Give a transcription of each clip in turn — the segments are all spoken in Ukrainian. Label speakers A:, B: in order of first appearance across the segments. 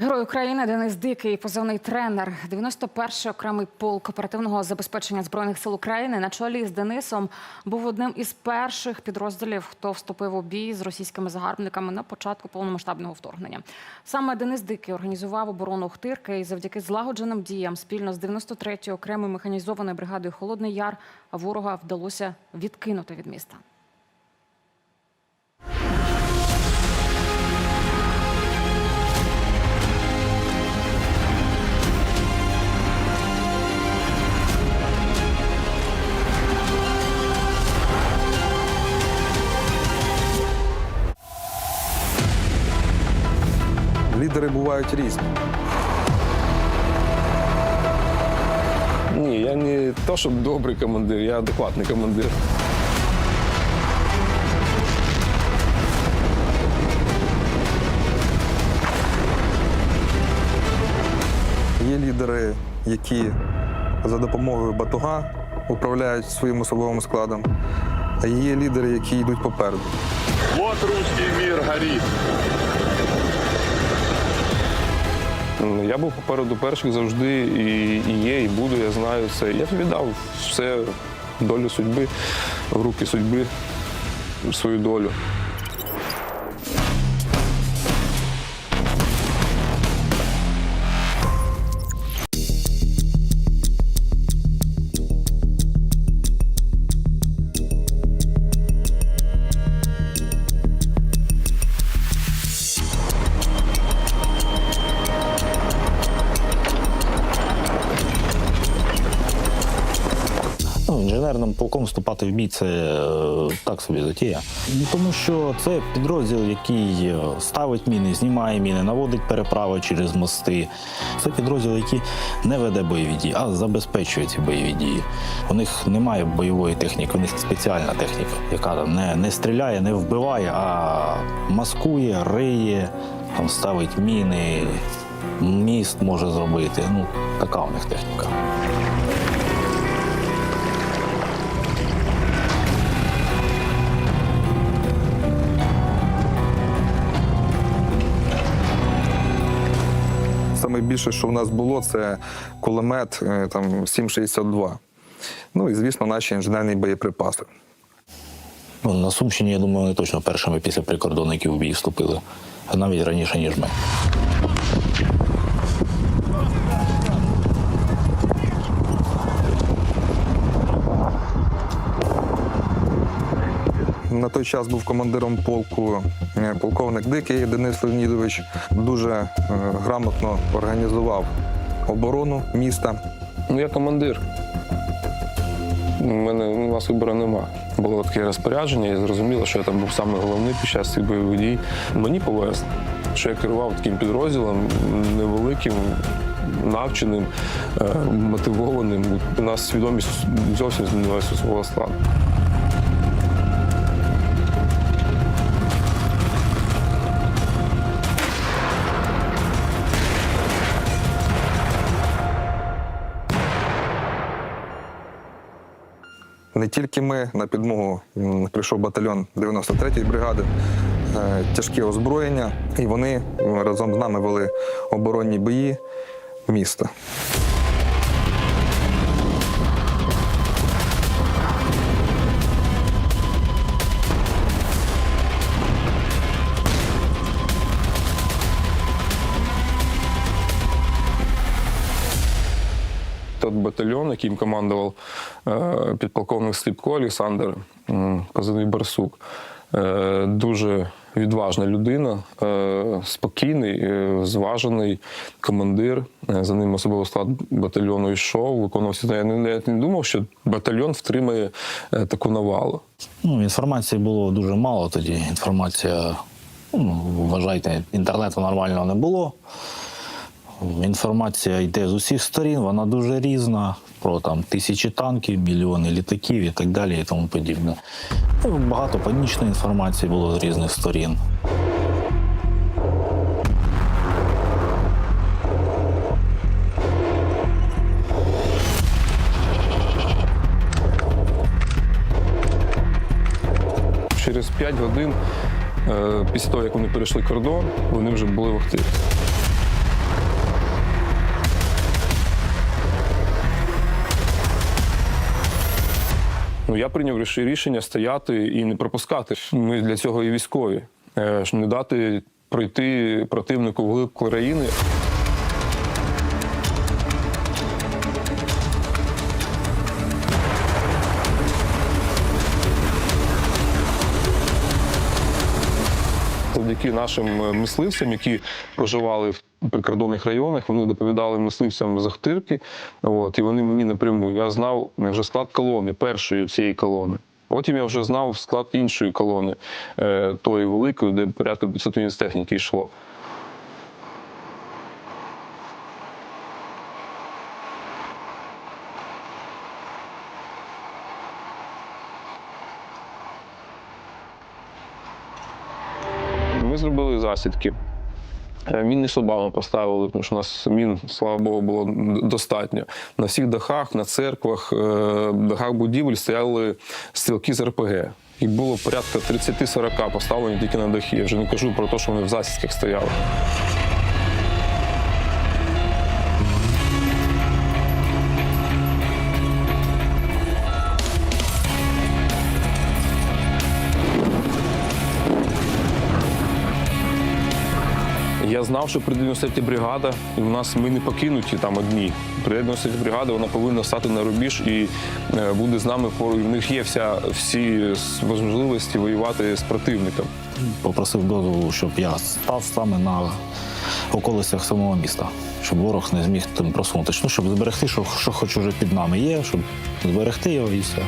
A: Герой України Денис Дикий, позивний тренер, 91-й окремий полк оперативного забезпечення збройних сил України на чолі з Денисом був одним із перших підрозділів, хто вступив у бій з російськими загарбниками на початку повномасштабного вторгнення. Саме Денис Дикий організував оборону Охтирки і завдяки злагодженим діям спільно з 93-ю окремою механізованою бригадою Холодний Яр ворога вдалося відкинути від міста.
B: Лідери бувають різні.
C: Ні, я не то, щоб добрий командир, я адекватний командир.
B: Є лідери, які за допомогою батуга управляють своїм особовим складом, а є лідери, які йдуть попереду.
D: Вот русский мир горит.
C: Ну, Я був попереду перших завжди і, і є, і буду, я знаю це. Я віддав все долю судьби, в руки судьби, свою долю.
E: Інженерним полком вступати в бій це е, так собі затія. Ну, Тому що це підрозділ, який е, ставить міни, знімає міни, наводить переправи через мости. Це підрозділ, який не веде бойові дії, а забезпечує ці бойові дії. У них немає бойової техніки, у них спеціальна техніка, яка не, не стріляє, не вбиває, а маскує, риє, там ставить міни, міст може зробити. Ну, така у них техніка.
B: Саме більше, що в нас було, це кулемет е, там 7,62. Ну і, звісно, наші інженерні боєприпаси.
E: Ну, на Сумщині, я думаю, вони точно першими після прикордонників в бій вступили. Навіть раніше, ніж ми.
B: На той час був командиром полку е, полковник Дикий Денис Леонідович. Дуже е, грамотно організував оборону міста.
C: Ну, я командир. У мене у нас вибору нема. Було таке розпорядження, і зрозуміло, що я там був саме головний під час цих бойових дій. Мені повезло, що я керував таким підрозділом невеликим, навченим, е, мотивованим. У нас свідомість зовсім змінилася у свого складу.
B: Не тільки ми на підмогу прийшов батальйон 93-ї бригади, Тяжке тяжкі озброєння, і вони разом з нами вели оборонні бої міста.
C: Тот батальйон, яким командував е, підполковник Сліпко Олександр, позивний Барсук, е, дуже відважна людина, е, спокійний, зважений командир. За ним особовий склад батальйону йшов, виконував всі. Я навіть не думав, що батальйон втримає таку навалу.
E: Ну, інформації було дуже мало тоді. Інформація, ну, вважайте, інтернету нормального не було. Інформація йде з усіх сторін, вона дуже різна. Про там тисячі танків, мільйони літаків і так далі, і тому подібне. Ну, багато панічної інформації було з різних сторін.
C: Через 5 годин, е, після того, як вони перейшли кордон, вони вже були в Охтирці. Ну я прийняв рішення стояти і не пропускати. Ми для цього і військові, щоб ж не дати пройти противнику в глиб країни. Завдяки нашим е, мисливцям, які проживали в прикордонних районах, вони доповідали мисливцям захтирки. От, і вони мені напряму. Я знав вже склад колони, першої цієї колони. Потім я вже знав склад іншої колони, е, тої великої, де порядка 500 з техніки йшло. Ми зробили засідки. Е, Мінні поставили, тому що у нас мін, слава Богу, було достатньо. На всіх дахах, на церквах, е, дахах будівель стояли стрілки з РПГ. І було порядка 30-40 поставлені тільки на дахи. Я вже не кажу про те, що вони в засідках стояли. Я знав, що прийде 93 бригада, і в нас ми не покинуті там одні. Прийде 93 бригада, вона повинна стати на рубіж і е, буде з нами поруч. В них є вся всі можливості воювати з противником.
E: Попросив дозволу, щоб я став саме на околицях самого міста, щоб ворог не зміг там просунутися. Ну, щоб зберегти, що, що хоч уже під нами є, щоб зберегти його і все.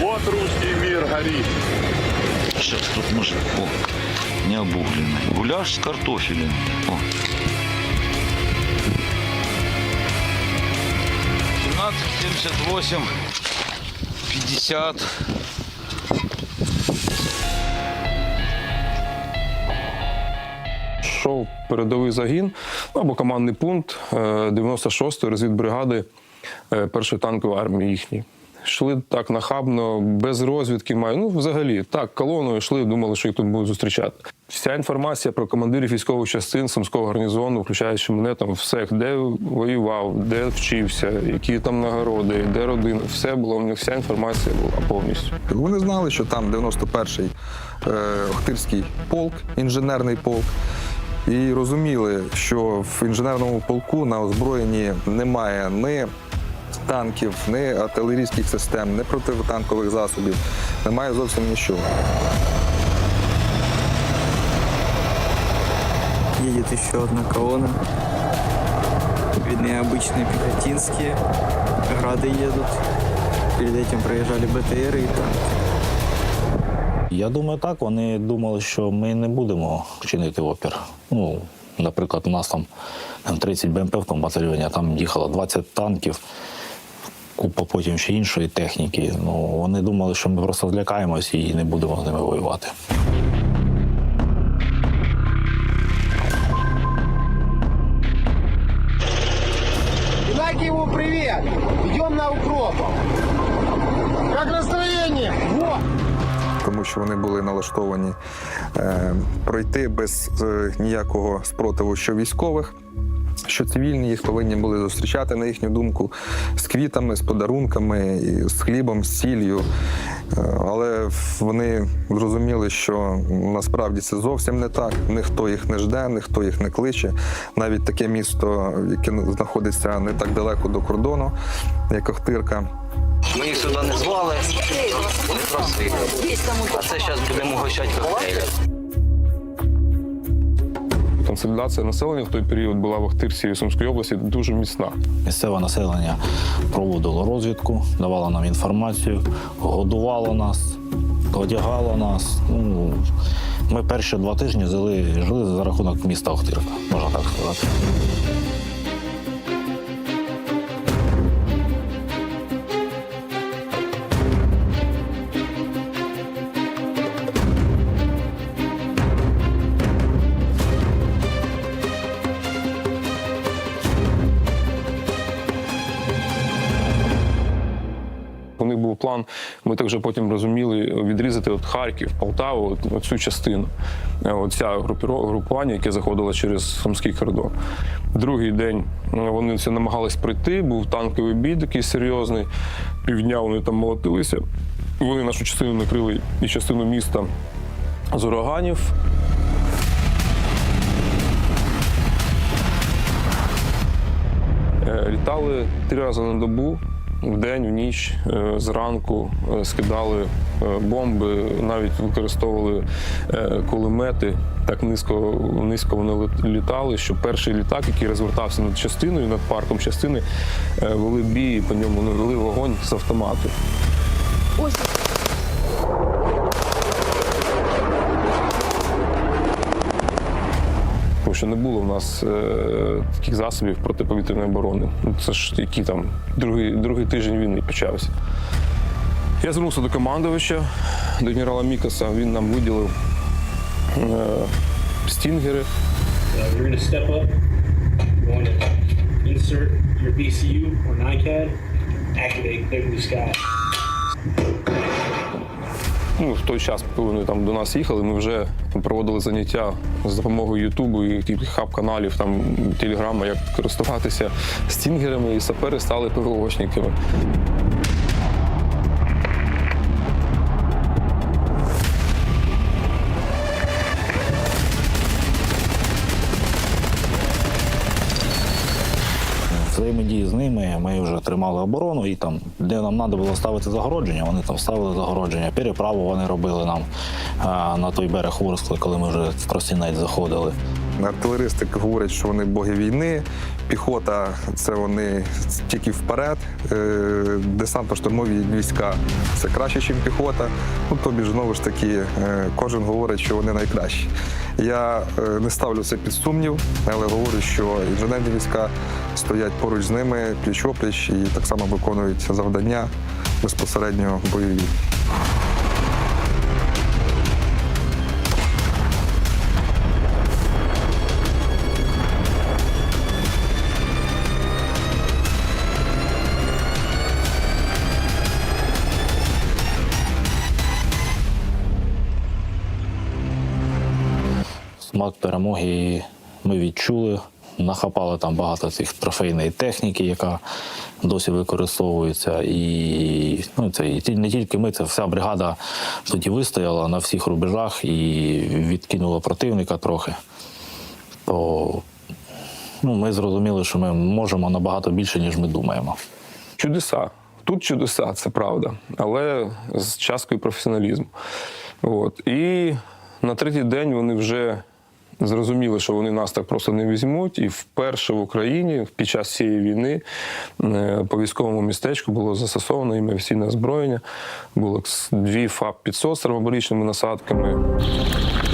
D: Вот русский мир горит.
F: Сейчас тут может, о, не обугленный. Гуляш с картофелем. О. 1778 50
C: Йшов передовий загін ну, або командний пункт е, 96-ї розвідбригади е, першої танкової армії їхньої. Йшли так нахабно, без розвідки маю. Ну, взагалі, так, колоною йшли, думали, що їх тут будуть зустрічати. Вся інформація про командирів військових частин Сумського гарнізону, включаючи мене там все, де воював, де вчився, які там нагороди, де родина, все було в них, вся інформація була повністю.
B: Вони знали, що там 91-й е, Охтирський полк, інженерний полк. І розуміли, що в інженерному полку на озброєнні немає ні танків, ні артилерійських систем, ні протитанкових засобів, немає зовсім нічого.
G: едет еще одна колонна. Видны обычные пехотинские. Грады едут. Перед этим проезжали БТР и танки.
E: Я думаю, так. Вони думали, що ми не будемо чинити опір. Ну, наприклад, у нас там там 30 БМП в тому батальйоні, а там їхало 20 танків, купа потім ще іншої техніки. Ну, вони думали, що ми просто злякаємось і не будемо з ними воювати.
H: Геннадьеву привет! Идем на укроп. Как настроение? Вот!
B: тому що вони були налаштовані е, пройти без е, ніякого спротиву, що військових. Що цивільні їх повинні були зустрічати, на їхню думку, з квітами, з подарунками, і з хлібом, з сіллю. Е, Але вони зрозуміли, що насправді це зовсім не так. Ніхто їх не жде, ніхто їх не кличе. Навіть таке місто, яке знаходиться не так далеко до кордону, як Охтирка,
I: Ми їх сюди не звали, не просили. А це зараз будемо гощати коктейлі.
C: Консолідація населення в той період була в Охтирці і Сумської області дуже міцна.
E: Місцеве населення проводило розвідку, давало нам інформацію, годувало нас, одягало нас. Ну, ми перші два тижні жили, жили за рахунок міста Охтирка, можна так сказати.
C: Ми так вже потім розуміли відрізати от Харків, Полтаву, от, цю частину. Е, Оця групування, яке заходило через Сумський кордон. Другий день е, вони це намагались пройти, був танковий бій такий серйозний. Півдня вони там молотилися. Вони нашу частину накрили і частину міста з ураганів. Е, Літали три рази на добу, в день, в ніч, е, зранку е, скидали е, бомби, навіть використовували кулемети. Так низько, низько вони літали, що перший літак, який розвертався над частиною, над парком частини, вели бій, по ньому ну, вели вогонь з автомату. Тому що не було в нас е, таких засобів протиповітряної оборони. Ну, Це ж які там другий, другий тиждень війни почався. Я звернувся до командувача, до генерала Мікаса. Він нам виділив е, стінгери.
J: Uh, BCU or NICAD. Activate Clear Blue Sky.
C: Ну, в той час, коли вони там до нас їхали, ми вже проводили заняття з допомогою Ютубу і хаб-каналів, там телеграма, як користуватися стінгерами, і сапери стали ПВОшниками.
E: Взаємодії з ними ми вже тримали оборону, і там, де нам треба було ставити загородження, вони там ставили загородження. Переправу вони робили нам на той берег Ворскли, коли ми вже в Кросінець заходили.
B: Артилеристи говорять, що вони боги війни, піхота це вони тільки вперед. Е, Десантно-штурмові війська це краще, ніж піхота. Ну тобі ж знову ж таки, е, кожен говорить, що вони найкращі. Я е, не ставлю це під сумнів, але говорю, що інженерні війська стоять поруч з ними пліч-опліч і так само виконують завдання безпосередньо бойові.
E: Смак перемоги ми відчули. Нахапали там багато цих трофейної техніки, яка досі використовується. І ну, це і не тільки ми, це вся бригада тоді вистояла на всіх рубежах і відкинула противника трохи. То ну, ми зрозуміли, що ми можемо набагато більше, ніж ми думаємо.
C: Чудеса. Тут чудеса, це правда, але з часткою професіоналізму. От. І на третій день вони вже зрозуміли, що вони нас так просто не візьмуть. І вперше в Україні під час цієї війни е, по військовому містечку було застосовано імерсійне озброєння. Було дві ФАП-500 з термобарічними насадками.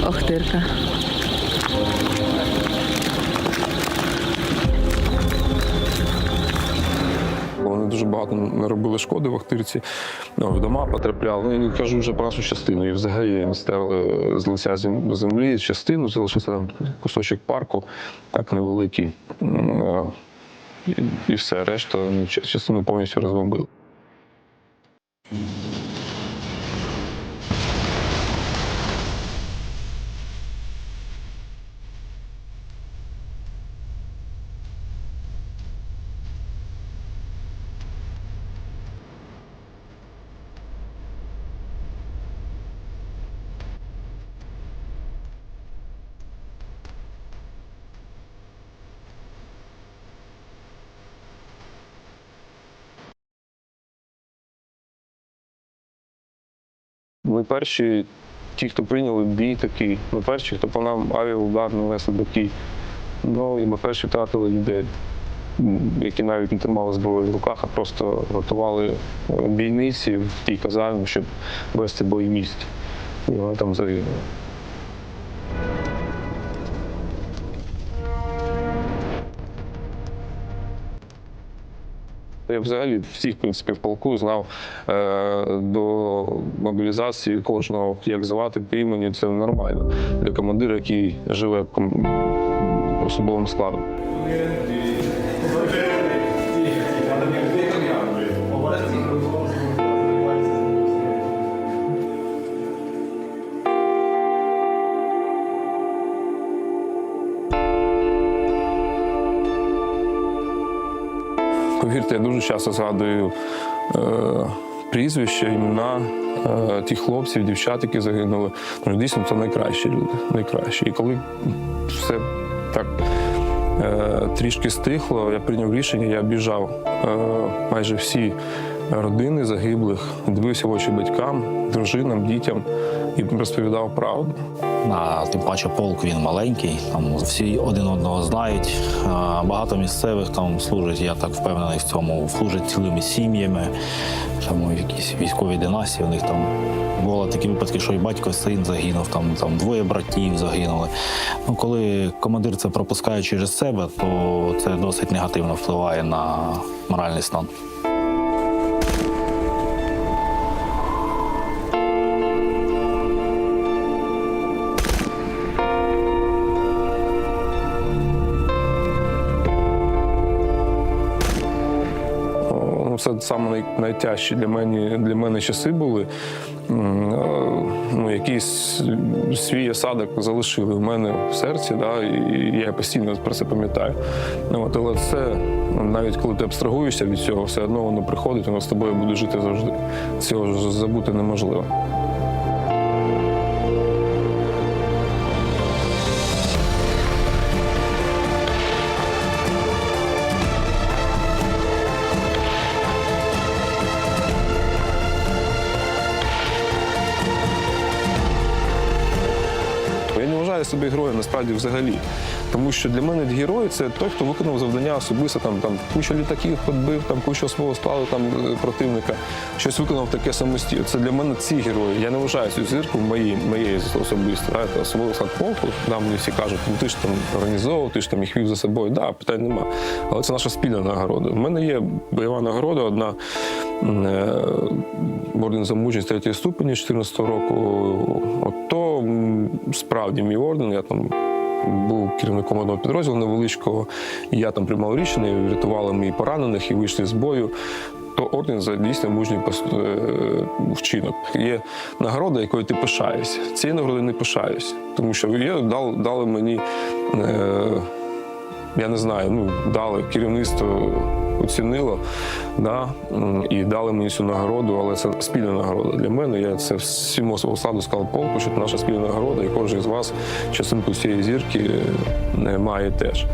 A: Охтирка.
C: Багато наробили шкоди в Ахтирці, ну, в дома потрапляли. Ну, кажу вже про нашу частину. І взагалі стерли з лиця землі частину, залишився там кусочок парку, так невеликий. І, і все, решта ну, частину повністю розбомбили. Ми перші, ті, хто прийняли бій такий, ми перші, хто по нам авіаудар нанесли такий. Ну і ми перші втратили людей, які навіть не тримали зброю в руках, а просто готували бійниці в тій казармі, щоб вести бої в місті. І вони там загинули. Я взагалі всіх, в принципі, в полку знав е, до мобілізації кожного, як звати по імені, це нормально. Для командира, який живе особовим складом. Повірте, я дуже часто згадую е, прізвища, імена е, тих хлопців, дівчат, які загинули. Ну, дійсно, це найкращі люди. Найкращі. І коли все так е, трішки стихло, я прийняв рішення, я обіжав е, майже всі родини загиблих, дивився в очі батькам, дружинам, дітям і розповідав правду.
E: А тим паче полк він маленький, там всі один одного знають. Багато місцевих там служать, я так впевнений в цьому, служать цілими сім'ями. Тому якісь військові династії, у них там були такі випадки, що і батько, і син загинув, там, там двоє братів загинули. Ну, коли командир це пропускає через себе, то це досить негативно впливає на моральний стан.
C: Це саме найтяжчі для мене, для мене часи були. Е, Ну, якийсь свій осадок залишили в мене в серці, да, і я постійно про це пам'ятаю. Ну, от, але це, навіть коли ти абстрагуєшся від цього, все одно воно приходить, воно з тобою буде жити завжди. Цього забути неможливо. Я не героєм насправді взагалі. Тому що для мене герой це той, хто виконав завдання особисто, там, там куча літаків підбив, там куча свого склали там е, противника, щось виконав таке самостійно. Це для мене ці герої. Я не вважаю цю зірку моєю моєю особисто. Особливо склад. Да, мені всі кажуть, ну ти ж там організовував, ти ж там їх вів за собою. Да, питань нема. Але це наша спільна нагорода. У мене є бойова нагорода, одна е, орден за мужність третьої ступені 14 року. От то справді мій орден. Я там був керівником одного підрозділу невеличкого, і я там приймав рішення, врятували мій поранених і вийшли з бою. То орден за дійсно мужній е, вчинок. Є нагорода, якою ти пишаєшся. Цією нагородою не пишаюсь, тому що є, дали, дали мені. Е, я не знаю, ну дали керівництво оцінило, да, і дали мені цю нагороду, але це спільна нагорода для мене. Я це всім свого складу сказав полку, що це наша спільна нагорода, і кожен з вас частинку цієї зірки е, має теж.